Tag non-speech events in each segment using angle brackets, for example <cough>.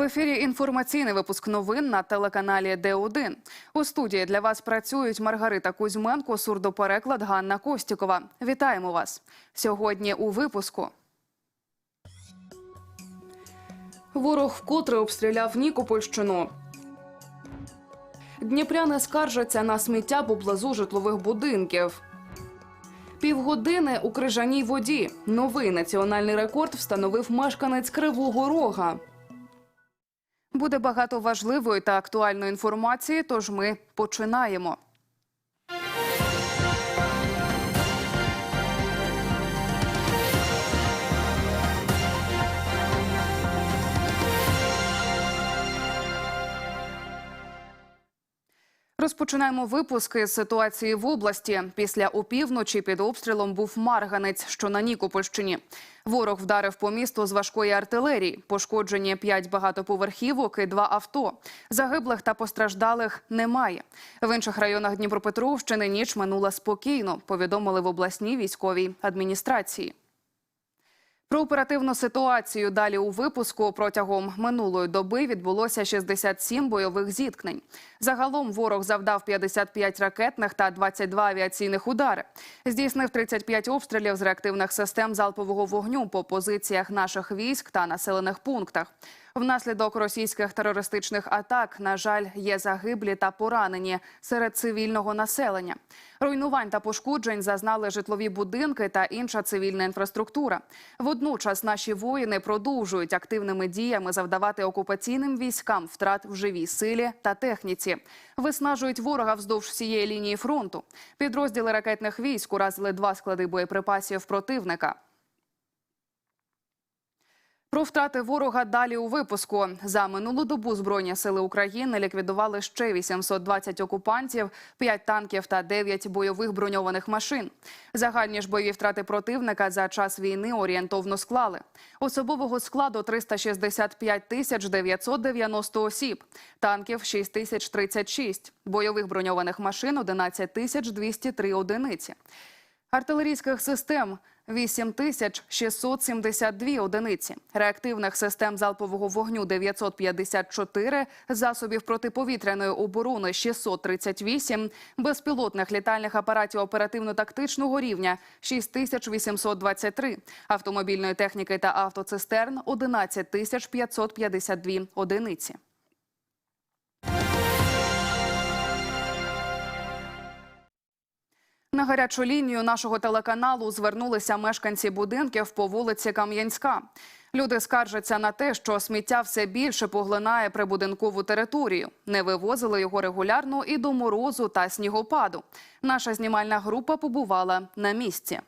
В ефірі інформаційний випуск новин на телеканалі Д1. У студії для вас працюють Маргарита Кузьменко, сурдопереклад Ганна Костікова. Вітаємо вас сьогодні. У випуску ворог вкотре обстріляв Нікопольщину. Дніпряни скаржаться на сміття поблизу житлових будинків. Півгодини у крижаній воді. Новий національний рекорд встановив мешканець Кривого Рога. Буде багато важливої та актуальної інформації, тож ми починаємо. Розпочинаємо випуски з ситуації в області. Після опівночі під обстрілом був Марганець, що на Нікопольщині. Ворог вдарив по місту з важкої артилерії. Пошкоджені п'ять багатоповерхівок і два авто. Загиблих та постраждалих немає. В інших районах Дніпропетровщини ніч минула спокійно. Повідомили в обласній військовій адміністрації. Про оперативну ситуацію далі у випуску протягом минулої доби відбулося 67 бойових зіткнень. Загалом ворог завдав 55 ракетних та 22 авіаційних удари. Здійснив 35 обстрілів з реактивних систем залпового вогню по позиціях наших військ та населених пунктах. Внаслідок російських терористичних атак, на жаль, є загиблі та поранені серед цивільного населення. Руйнувань та пошкоджень зазнали житлові будинки та інша цивільна інфраструктура. Водночас наші воїни продовжують активними діями завдавати окупаційним військам втрат в живій силі та техніці. Виснажують ворога вздовж всієї лінії фронту. Підрозділи ракетних військ уразили два склади боєприпасів противника. Про втрати ворога далі у випуску. За минулу добу Збройні сили України ліквідували ще 820 окупантів, 5 танків та 9 бойових броньованих машин. Загальні ж бойові втрати противника за час війни орієнтовно склали. Особового складу 365 тисяч 990 осіб, танків 6 тисяч 36, бойових броньованих машин 11 тисяч 203 одиниці. Артилерійських систем 8 тисяч 672 одиниці, реактивних систем залпового вогню 954, засобів протиповітряної оборони 638, безпілотних літальних апаратів оперативно-тактичного рівня 6823, автомобільної техніки та автоцистерн 11 тисяч 552 одиниці. На гарячу лінію нашого телеканалу звернулися мешканці будинків по вулиці Кам'янська. Люди скаржаться на те, що сміття все більше поглинає прибудинкову територію. Не вивозили його регулярно і до морозу та снігопаду. Наша знімальна група побувала на місці.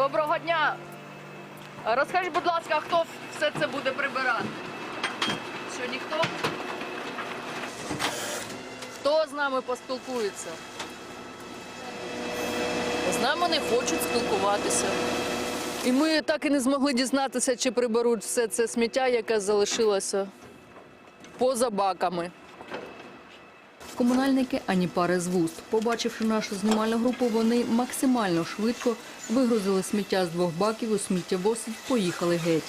Доброго дня! Розкажіть, будь ласка, хто все це буде прибирати? Що ніхто? Хто з нами поспілкується? З нами не хочуть спілкуватися. І ми так і не змогли дізнатися, чи приберуть все це сміття, яке залишилося поза баками. Комунальники ані пари з вуст. Побачивши нашу знімальну групу, вони максимально швидко вигрузили сміття з двох баків у сміттєвоз поїхали геть.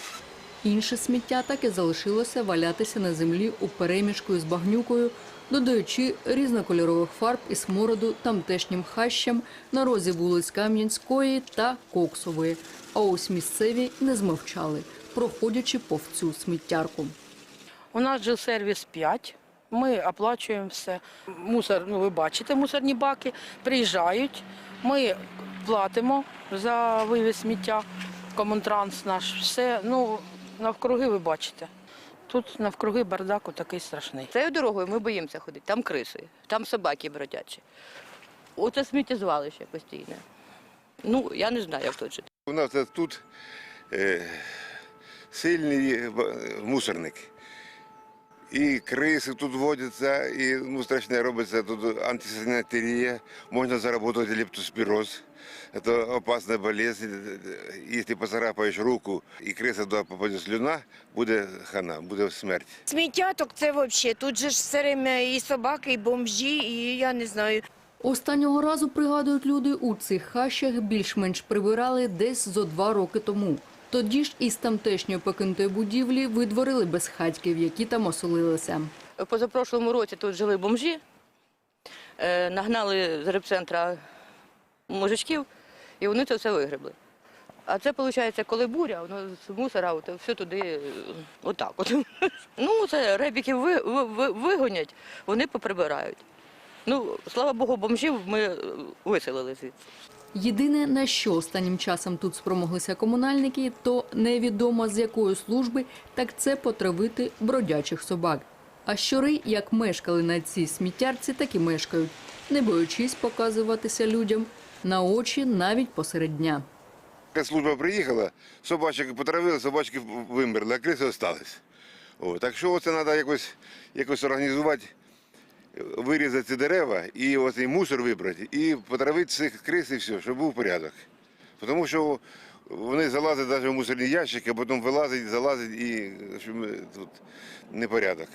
Інше сміття так і залишилося валятися на землі у перемішку з багнюкою, додаючи різнокольорових фарб і смороду тамтешнім хащам на розі вулиць Кам'янської та Коксової. А ось місцеві не змовчали, проходячи повз цю сміттярку. У нас же сервіс 5. Ми оплачуємо все. Мусор, ну ви бачите, мусорні баки приїжджають. Ми платимо за вивіз сміття, комунтранс наш, все. Ну, навкруги ви бачите. Тут навкруги бардак такий страшний. Цією дорогою ми боїмося ходити. Там криси, там собаки бродячі. Оце сміттєзвалище постійне. Ну, я не знаю, як точно. У нас тут е, сильний е, мусорник. І криси тут водяться, і ну, страшне робиться тут антисанітарія, можна заработати лептоспіроз. Это опасная болезнь. Если поцарапаєш руку і криса туди попаде слюна, буде хана, буде смерть. Сміттяток це взагалі. Тут же ж все время і собаки, і бомжі, і я не знаю. Останнього разу, пригадують люди, у цих хащах більш-менш прибирали десь зо два роки тому. Тоді ж із тамтешньої покинутої будівлі видворили безхатьків, які там оселилися. Позапрошлому році тут жили бомжі, е, нагнали з репцентра мужичків, і вони це все вигребли. А це виходить, коли буря, воно з мусора от, все туди, отак от. <laughs> Ну, це ребіків ви, ви, ви- вигонять, вони поприбирають. Ну, слава Богу, бомжів ми виселили звідси. Єдине, на що останнім часом тут спромоглися комунальники, то невідомо з якої служби, так це потравити бродячих собак. А щури, як мешкали на цій сміттярці, так і мешкають, не боючись показуватися людям на очі навіть посеред дня. Служба приїхала, собачок потравили, собачки вимерли, а криси залишились. Так що це треба якось, якось організувати, вирізати ці дерева і оцей мусор вибрати, і потравити цих крис і все, щоб був порядок. Тому що вони залазять навіть в мусорні ящики, а потім вилазять, залазять і щоб тут непорядок.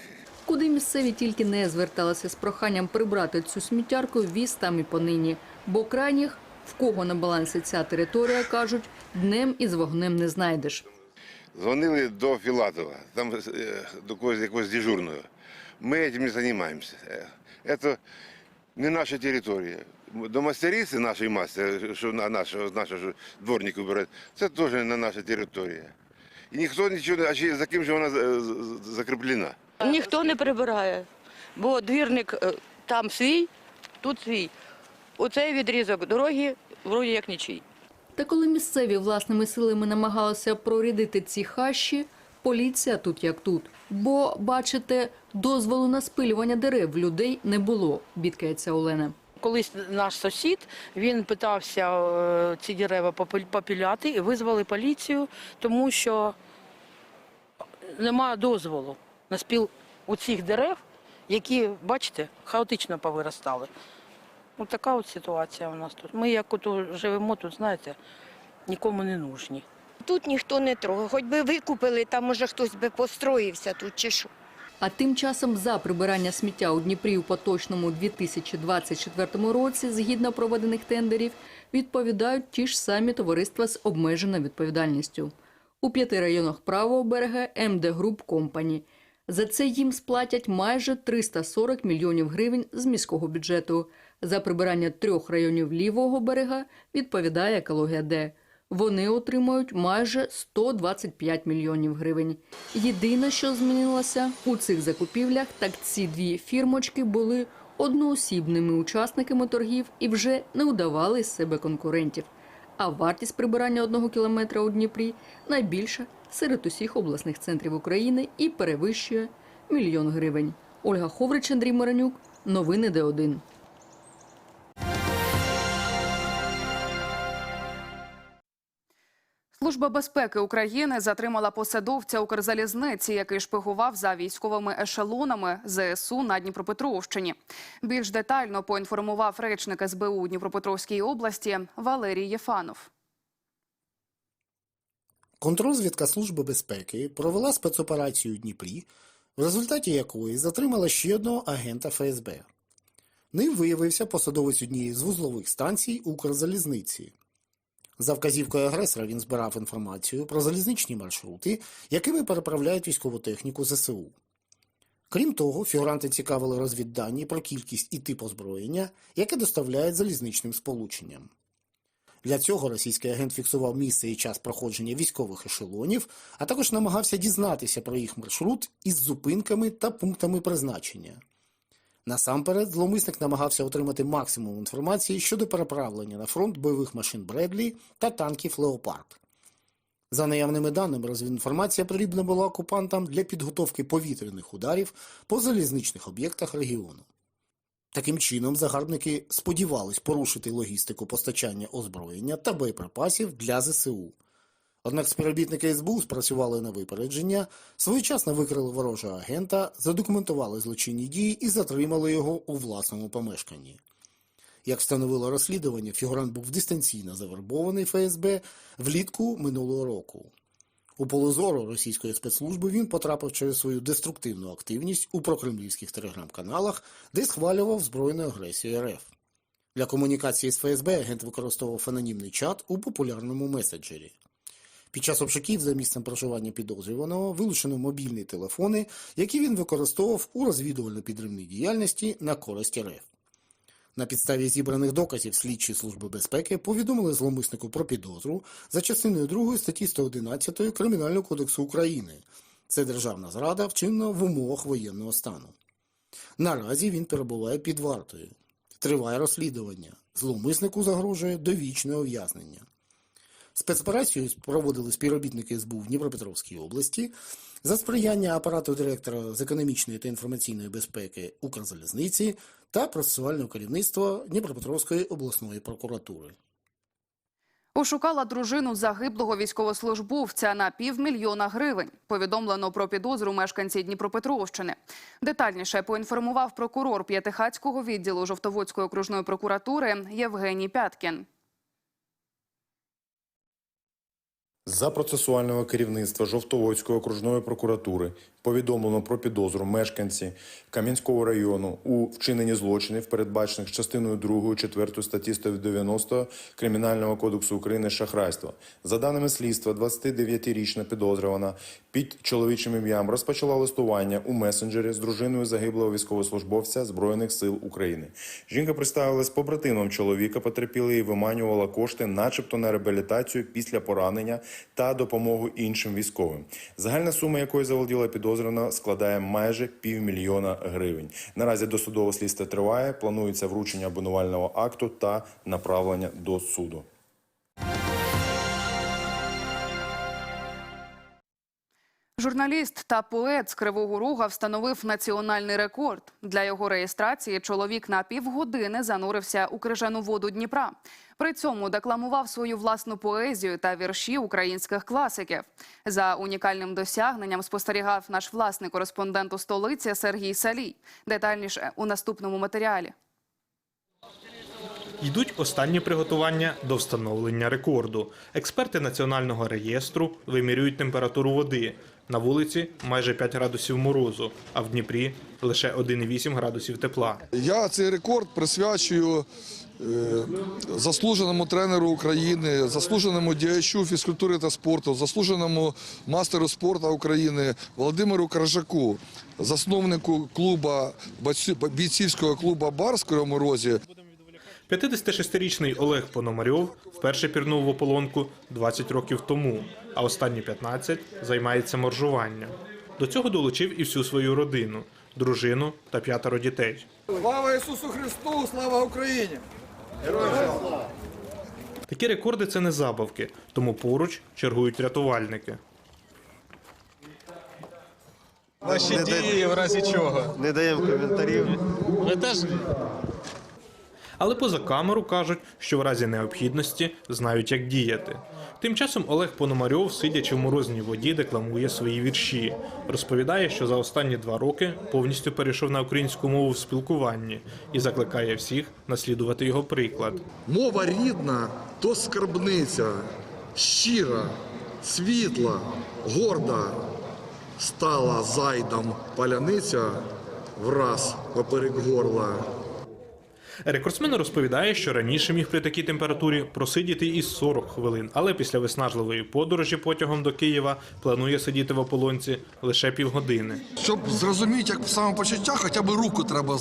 Куди місцеві тільки не зверталися з проханням прибрати цю сміттярку, віз там і понині. Бо крайніх, в кого на балансі ця територія, кажуть, днем із вогнем не знайдеш. Дзвонили до Філатова, там е, до когось якогось дежурного. Ми цим не займаємося. Е, Це не наша територія. До мастериці нашої мастер, що на нашого, нашого ж дворника бере, це теж не наша територія. І ніхто нічого, не- а ще за ким же вона закріплена. Ніхто не прибирає, бо двірник е, там свій, тут свій. Оцей відрізок дороги вроді як нічий. Та коли місцеві власними силами намагалися прорідити ці хащі, поліція тут як тут. Бо, бачите, дозволу на спилювання дерев людей не було, бідкається Олена. Колись наш сусід він питався е, ці дерева попіляти і визвали поліцію, тому що немає дозволу на спіл у цих дерев, які, бачите, хаотично повиростали. Ось така от ситуація у нас тут. Ми як от живемо тут, знаєте, нікому не нужні. Тут ніхто не трогає. Хоч би викупили, там може хтось би построївся тут чи що. А тим часом за прибирання сміття у Дніпрі у поточному 2024 році, згідно проведених тендерів, відповідають ті ж самі товариства з обмеженою відповідальністю. У п'яти районах правого берега МД Груп Компані. За це їм сплатять майже 340 мільйонів гривень з міського бюджету. За прибирання трьох районів лівого берега відповідає екологія Д. Вони отримують майже 125 мільйонів гривень. Єдине, що змінилося у цих закупівлях, так ці дві фірмочки були одноосібними учасниками торгів і вже не удавали з себе конкурентів. А вартість прибирання одного кілометра у Дніпрі найбільша серед усіх обласних центрів України і перевищує мільйон гривень. Ольга Ховрич, Андрій Маранюк. Новини Д1. Служба безпеки України затримала посадовця Укрзалізниці, який шпигував за військовими ешелонами ЗСУ на Дніпропетровщині. Більш детально поінформував речник СБУ Дніпропетровській області Валерій Єфанов. Контррозвідка Служби безпеки провела спецоперацію у Дніпрі, в результаті якої затримала ще одного агента ФСБ. Ним виявився посадовець однієї з вузлових станцій Укрзалізниці. За вказівкою агресора він збирав інформацію про залізничні маршрути, якими переправляють військову техніку ЗСУ. Крім того, фігуранти цікавили розвіддані про кількість і тип озброєння, яке доставляють залізничним сполученням. Для цього російський агент фіксував місце і час проходження військових ешелонів, а також намагався дізнатися про їх маршрут із зупинками та пунктами призначення. Насамперед, зловмисник намагався отримати максимум інформації щодо переправлення на фронт бойових машин Бредлі та танків Леопард. За наявними даними, розвідінформація потрібна була окупантам для підготовки повітряних ударів по залізничних об'єктах регіону. Таким чином, загарбники сподівались порушити логістику постачання озброєння та боєприпасів для ЗСУ. Однак співробітники СБУ спрацювали на випередження, своєчасно викрили ворожого агента, задокументували злочинні дії і затримали його у власному помешканні. Як встановило розслідування, фігурант був дистанційно завербований ФСБ влітку минулого року. У поле зору російської спецслужби він потрапив через свою деструктивну активність у прокремлівських телеграм-каналах, де схвалював збройну агресію РФ. Для комунікації з ФСБ агент використовував анонімний чат у популярному меседжері. Під час обшуків за місцем проживання підозрюваного вилучено мобільні телефони, які він використовував у розвідувально-підривній діяльності на користь РФ. На підставі зібраних доказів слідчі служби безпеки повідомили зловмиснику про підозру за частиною 2 статті 111 Кримінального кодексу України. Це державна зрада, вчинена в умовах воєнного стану. Наразі він перебуває під вартою. Триває розслідування. Зловмиснику загрожує довічне ув'язнення. Спецоперацію проводили співробітники СБУ в Дніпропетровській області за сприяння апарату директора з економічної та інформаційної безпеки Укрзалізниці та процесуального керівництва Дніпропетровської обласної прокуратури. Ошукала дружину загиблого військовослужбовця на півмільйона гривень. Повідомлено про підозру мешканці Дніпропетровщини. Детальніше поінформував прокурор П'ятихацького відділу Жовтоводської окружної прокуратури Євгеній Пяткін. За процесуального керівництва Жовтоводської окружної прокуратури повідомлено про підозру мешканці Кам'янського району у вчиненні злочинів, передбачених частиною 2 4 статті 190 Кримінального кодексу України шахрайство. За даними слідства, 29-річна підозрювана під чоловічим ім'ям розпочала листування у месенджері з дружиною загиблого військовослужбовця Збройних сил України. Жінка представилась побратимом чоловіка, потерпілий і виманювала кошти, начебто на реабілітацію після поранення та допомогу іншим військовим. Загальна сума, якої заволоділа підозрювана, складає майже півмільйона гривень. Наразі досудове слідство триває. Планується вручення обвинувального акту та направлення до суду. Журналіст та поет з Кривого Рога встановив національний рекорд. Для його реєстрації чоловік на півгодини занурився у крижану воду Дніпра. При цьому декламував свою власну поезію та вірші українських класиків. За унікальним досягненням спостерігав наш власний кореспондент у столиці Сергій Салій. Детальніше у наступному матеріалі. Йдуть останні приготування до встановлення рекорду. Експерти національного реєстру вимірюють температуру води. На вулиці майже 5 градусів морозу, а в Дніпрі лише 1,8 градусів тепла. Я цей рекорд присвячую заслуженому тренеру України, заслуженому діячу фізкультури та спорту, заслуженому мастеру спорту України Володимиру Кражаку, засновнику клуба бійцівського клубу Бар в Кривому Розі. 56-річний Олег Пономарьов вперше пірнув в ополонку 20 років тому, а останні 15 займається моржуванням. До цього долучив і всю свою родину, дружину та п'ятеро дітей. Слава Ісусу Христу! Слава Україні! Такі рекорди це не забавки, тому поруч чергують рятувальники. Наші дії в разі чого. Не даємо коментарів. Ми теж Але поза камеру кажуть, що в разі необхідності знають, як діяти. Тим часом Олег Пономарьов, сидячи в морозній воді, декламує свої вірші. Розповідає, що за останні два роки повністю перейшов на українську мову в спілкуванні і закликає всіх наслідувати його приклад. Мова рідна то скарбниця, щира, світла, горда. Стала зайдом паляниця враз поперек горла. Рекордсмен розповідає, що раніше міг при такій температурі просидіти і 40 хвилин, але після виснажливої подорожі потягом до Києва планує сидіти в ополонці лише півгодини. Щоб зрозуміти, як самопочуття, хоча б руку треба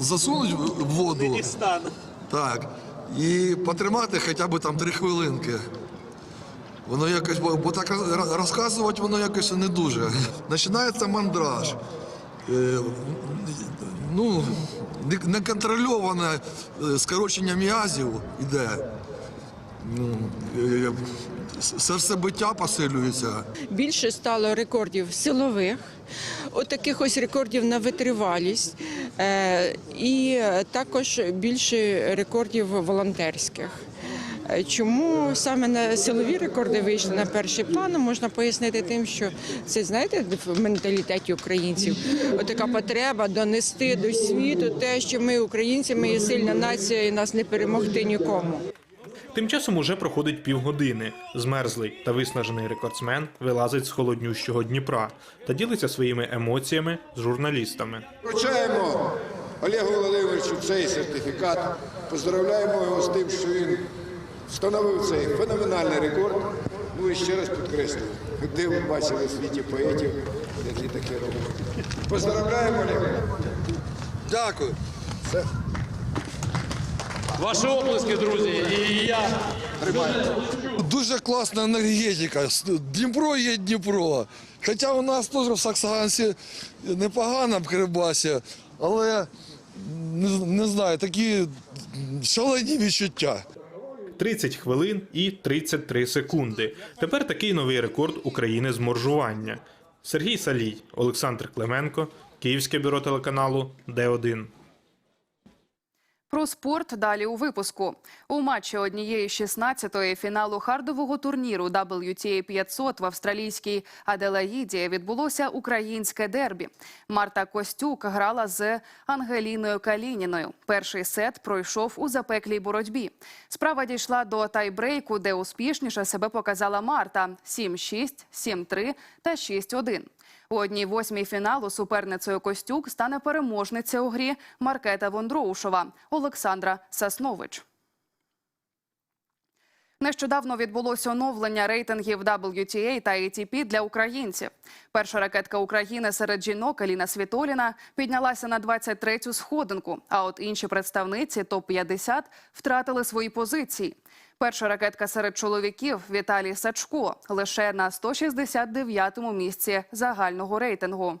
засунути в воду. Так. І потримати хоча б там три хвилинки. Воно якось, бо, бо так розказувати воно якось не дуже. Починається мандраж. Е, ну, не- неконтрольоване е, скорочення м'язів іде. Ну, е, серцебиття посилюється. Більше стало рекордів силових, от таких ось рекордів на витривалість, і також більше рекордів волонтерських. Е, Чому саме на силові рекорди вийшли на перший план? Можна пояснити тим, що це знаєте в менталітеті українців. Отака потреба донести до світу те, що ми українці, ми є сильна нація, і нас не перемогти нікому. Тим часом уже проходить півгодини. Змерзлий та виснажений рекордсмен вилазить з холоднющого Дніпра та ділиться своїми емоціями з журналістами. Вручаємо Олегу Володимировичу цей сертифікат. Поздравляємо його з тим, що він встановив цей феноменальний рекорд. Ну і ще раз підкреслюю, де ви бачили в світі поетів, які таке роблять. Поздравляємо Олега. Дякую. Ваші оплески, друзі, і я. Дуже класна енергетика. Дніпро є Дніпро. Хоча у нас теж в Саксагансі непогано в Кирибасі, але не, не знаю, такі шалені відчуття. 30 хвилин і 33 секунди. Тепер такий новий рекорд України з моржування. Сергій Салій, Олександр Клименко, Київське бюро телеканалу Д1. Про спорт далі у випуску. У матчі однієї 16-ї фіналу хардового турніру WTA 500 в австралійській Аделаїді відбулося українське дербі. Марта Костюк грала з Ангеліною Калініною. Перший сет пройшов у запеклій боротьбі. Справа дійшла до тайбрейку, де успішніше себе показала Марта 7-6, 7-3 та 6-1. У одній восьмій фіналу суперницею Костюк стане переможниця у грі Маркета Вондроушова Олександра Саснович. Нещодавно відбулося оновлення рейтингів WTA та ATP для українців. Перша ракетка України серед жінок Еліна Світоліна піднялася на 23-ю сходинку, а от інші представниці топ-50 втратили свої позиції. Перша ракетка серед чоловіків Віталій Сачко лише на 169-му місці загального рейтингу.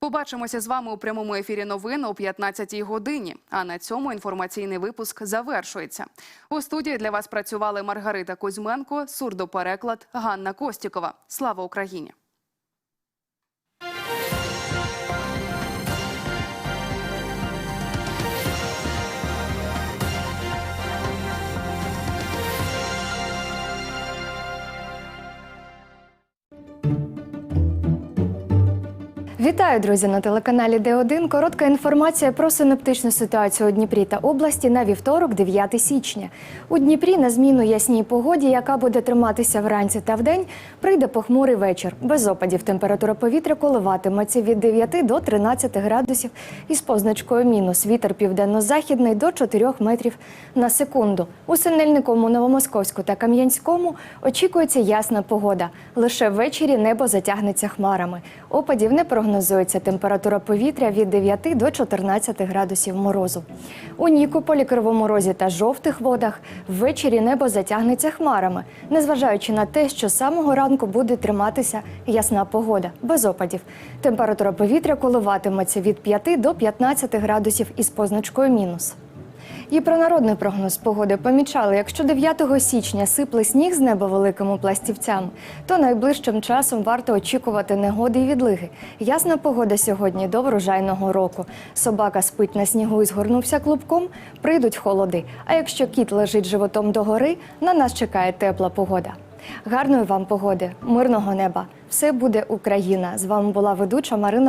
Побачимося з вами у прямому ефірі новин о 15-й годині. А на цьому інформаційний випуск завершується. У студії для вас працювали Маргарита Кузьменко, сурдопереклад Ганна Костікова. Слава Україні! Вітаю, друзі, на телеканалі Д1. Коротка інформація про синоптичну ситуацію у Дніпрі та області на вівторок, 9 січня. У Дніпрі на зміну ясній погоді, яка буде триматися вранці та вдень, прийде похмурий вечір. Без опадів температура повітря коливатиметься від 9 до 13 градусів із позначкою мінус. Вітер південно-західний до 4 метрів на секунду. У Синельниковому, Новомосковську та Кам'янському очікується ясна погода. Лише ввечері небо затягнеться хмарами. Опадів не прогнозується. Температура повітря від 9 до 14 градусів морозу. У Нікополі, Кривому Розі та жовтих водах ввечері небо затягнеться хмарами, незважаючи на те, що самого ранку буде триматися ясна погода, без опадів. Температура повітря коливатиметься від 5 до 15 градусів із позначкою мінус. І про народний прогноз погоди помічали, якщо 9 січня сипле сніг з неба великими пластівцями, то найближчим часом варто очікувати негоди і відлиги. Ясна погода сьогодні до врожайного року. Собака спить на снігу і згорнувся клубком, прийдуть холоди. А якщо кіт лежить животом догори, на нас чекає тепла погода. Гарної вам погоди, мирного неба! Все буде Україна! З вами була ведуча Марина.